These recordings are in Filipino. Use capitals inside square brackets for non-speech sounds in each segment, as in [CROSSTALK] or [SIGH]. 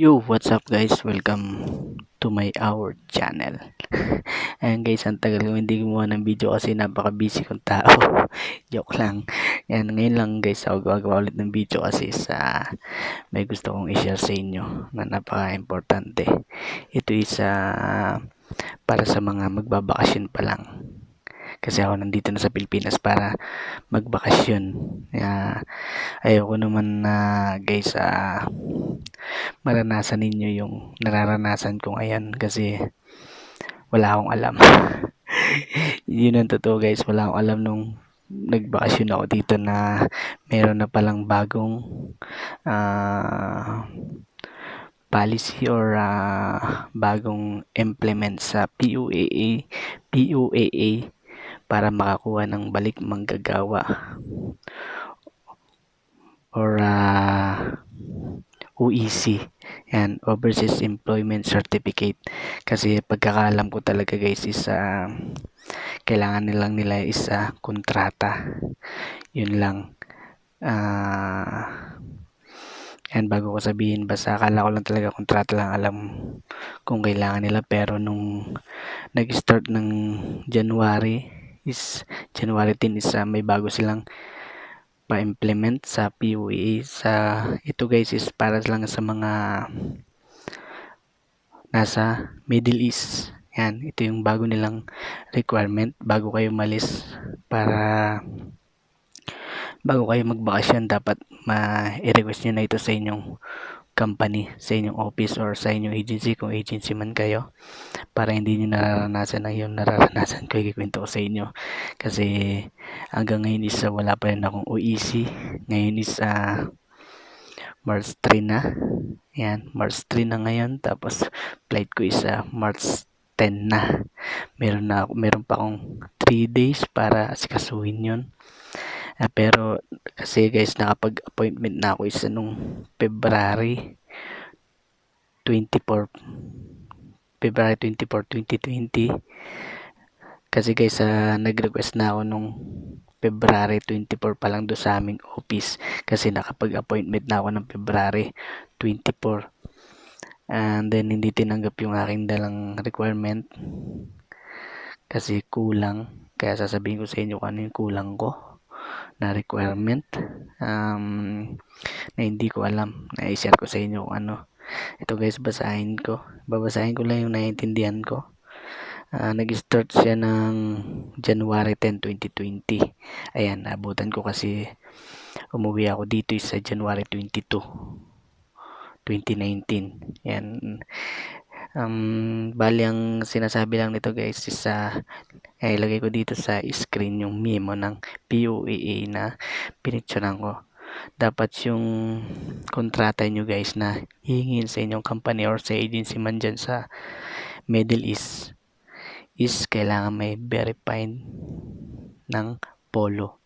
Yo, what's up guys? Welcome to my our channel. [LAUGHS] Ayan guys, ang tagal ko hindi gumawa ng video kasi napaka-busy kong tao. [LAUGHS] Joke lang. Ayan, ngayon lang guys ako gagawa ulit ng video kasi sa may gusto kong i-share sa inyo na napaka-importante. Ito is uh, para sa mga magbabakasyon pa lang. Kasi ako nandito na sa Pilipinas para magbakasyon. Uh, ayoko naman na uh, guys uh, maranasan ninyo yung nararanasan ko ngayon kasi wala akong alam. [LAUGHS] Yun ang totoo guys, wala akong alam nung nagbakasyon ako dito na meron na palang bagong uh, policy or uh, bagong implement sa PUAA PUAA para makakuha ng balik manggagawa or uh, OEC yan Overseas Employment Certificate. Kasi pagkakalam ko talaga guys is uh, kailangan nilang nila is uh, kontrata. Yun lang. Uh, yan bago ko sabihin basta akala ko lang talaga kontrata lang alam kung kailangan nila. Pero nung nag start ng January is January 10 is uh, may bago silang pa-implement sa PUA sa ito guys is para lang sa mga nasa Middle East. Yan ito yung bago nilang requirement. Bago kayo malis para bago kayo magbakasyon dapat ma-request nyo na ito sa inyong company sa inyong office or sa inyong agency kung agency man kayo para hindi nyo nararanasan ang yung nararanasan ko ikikwento ko sa inyo. Kasi hanggang ngayon is uh, wala pa rin akong OEC ngayon is uh, March 3 na. Yan March 3 na ngayon. Tapos flight ko is uh, March 10 na. Meron na meron pa akong 3 days para asikasuhin yun Uh, pero kasi guys nakapag-appointment na ako isa nung February 24 February 24, 2020 kasi guys uh, nag-request na ako nung February 24 pa lang do sa aming office. Kasi nakapag-appointment na ako ng February 24 and then hindi tinanggap yung aking dalang requirement. Kasi kulang. Kaya sasabihin ko sa inyo kung ano yung kulang ko na requirement. Um, na hindi ko alam. Na i-share ko sa inyo kung ano. Ito guys basahin ko. Babasahin ko lang yung naiintindihan ko. Uh, nag-start siya ng January 10, 2020 ayan abutan ko kasi umuwi ako dito sa January 22 2019 yan um, bali ang sinasabi lang nito guys is sa uh, ilagay ko dito sa screen yung memo ng PUAA na pinicturean ko. Dapat yung kontrata nyo guys na hihingin sa inyong company or sa agency man dyan sa Middle East is kailangan may verified ng polo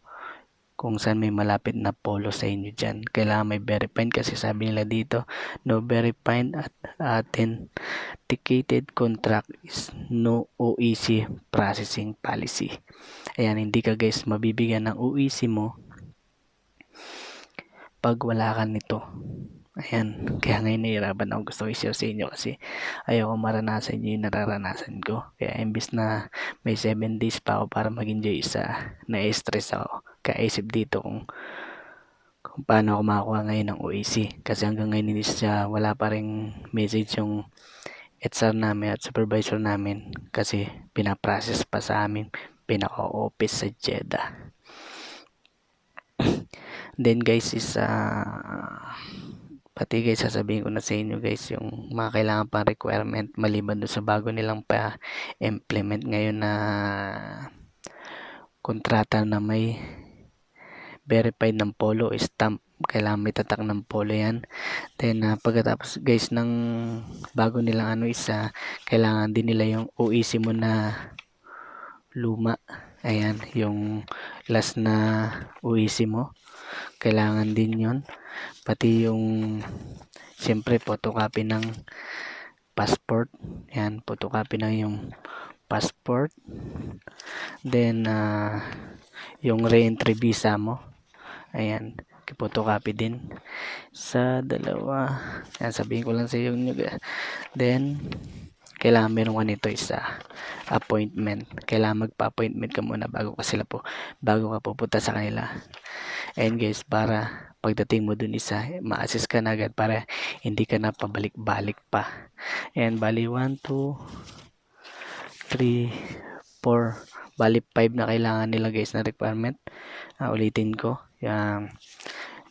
kung saan may malapit na polo sa inyo dyan. Kailangan may verified kasi sabi nila dito, no verified at authenticated contract is no OEC processing policy. Ayan, hindi ka guys mabibigyan ng OEC mo pag wala ka nito. Ayan, kaya ngayon nahihirapan ako gusto ko i-share sa inyo kasi ayoko maranasan nyo yung nararanasan ko. Kaya imbis na may 7 days pa ako para mag-enjoy isa, na-stress ako. Kaya isip dito kung kung paano ako makakuha ngayon ng OEC. Kasi hanggang ngayon hindi siya, wala pa rin message yung HR namin at supervisor namin kasi pinaprocess pa sa amin pinaka-office sa Jeddah. [CLEARS THROAT] Then guys is uh, pati guys sasabihin ko na sa inyo guys yung mga kailangan pang requirement maliban doon sa bago nilang pa implement ngayon na kontrata na may verified ng polo stamp. Kailangan may tatak ng polo yan. Then uh, pagkatapos guys ng bago nilang ano isa kailangan din nila yung OEC mo na luma. Ayan yung last na OEC mo. Kailangan din yon pati yung siyempre photocopy ng passport. Yan photocopy ng yung passport. Then uh, yung re-entry visa mo ayan photocopy din sa dalawa. Yan sabihin ko lang sa iyo then kailangan meron ka nito isa appointment. Kailangan magpa-appointment ka muna bago ka sila po bago ka pupunta sa kanila. And guys para pagdating mo dun isa ma-assist ka na agad para hindi ka na pabalik-balik pa. And bali 1 2 3 4 bali 5 na kailangan nila guys na requirement. Uh, ulitin ko yan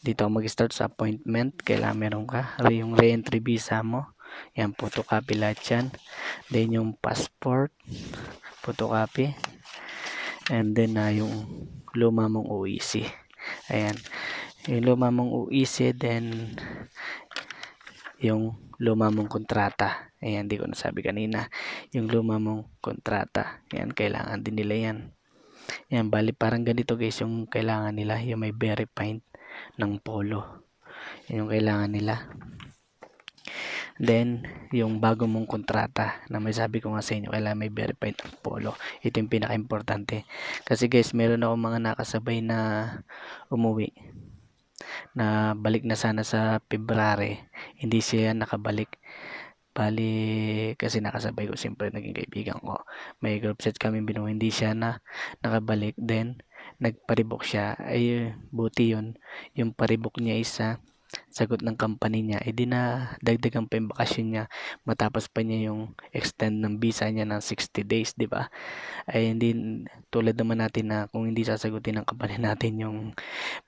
dito mag-start sa appointment. Kailangan meron ka. Yung re-entry visa mo? Yan photocopy lahat yan. Then yung passport photocopy. And then uh, yung luma mong OEC ayan. Yung luma mong OEC then yung luma mong kontrata. Ayan di ko nasabi kanina. Yung luma mong kontrata. Yan kailangan din nila yan yan bali parang ganito guys yung kailangan nila yung may verified ng polo. Yan yung kailangan nila. Then yung bago mong kontrata na may sabi ko nga sa inyo kailangan may verified ng polo. Ito yung pinaka importante kasi guys meron ako mga nakasabay na umuwi na balik na sana sa February. Hindi siya nakabalik bali kasi nakasabay ko siyempre naging kaibigan ko. May group set kami binuo hindi siya na nakabalik. Then nagparibok siya. Ay buti yun. Yung paribok niya isa sagot ng company niya edi na dagdagan pa yung bakasyon niya matapos pa niya yung extend ng visa niya ng 60 days di ba? Ay hindi tulad naman natin na kung hindi sasagutin ng company [LAUGHS] natin yung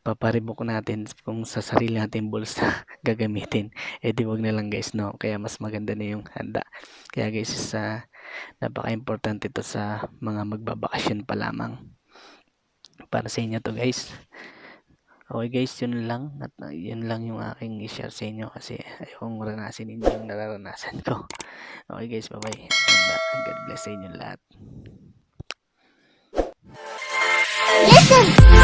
paparibok natin kung sa sarili natin bulsa [LAUGHS] gagamitin eh di wag na lang guys no? Kaya mas maganda na yung handa. Kaya guys sa napaka importante to sa mga magbabakasyon pa lamang. Para sa inyo to guys Okay guys, yun lang. At ah, yun lang yung aking i-share sa inyo kasi ayokong ranasin ninyo yung nararanasan ko. [LAUGHS] Okay guys, bye-bye. And ah, God bless sa inyo lahat. Listen!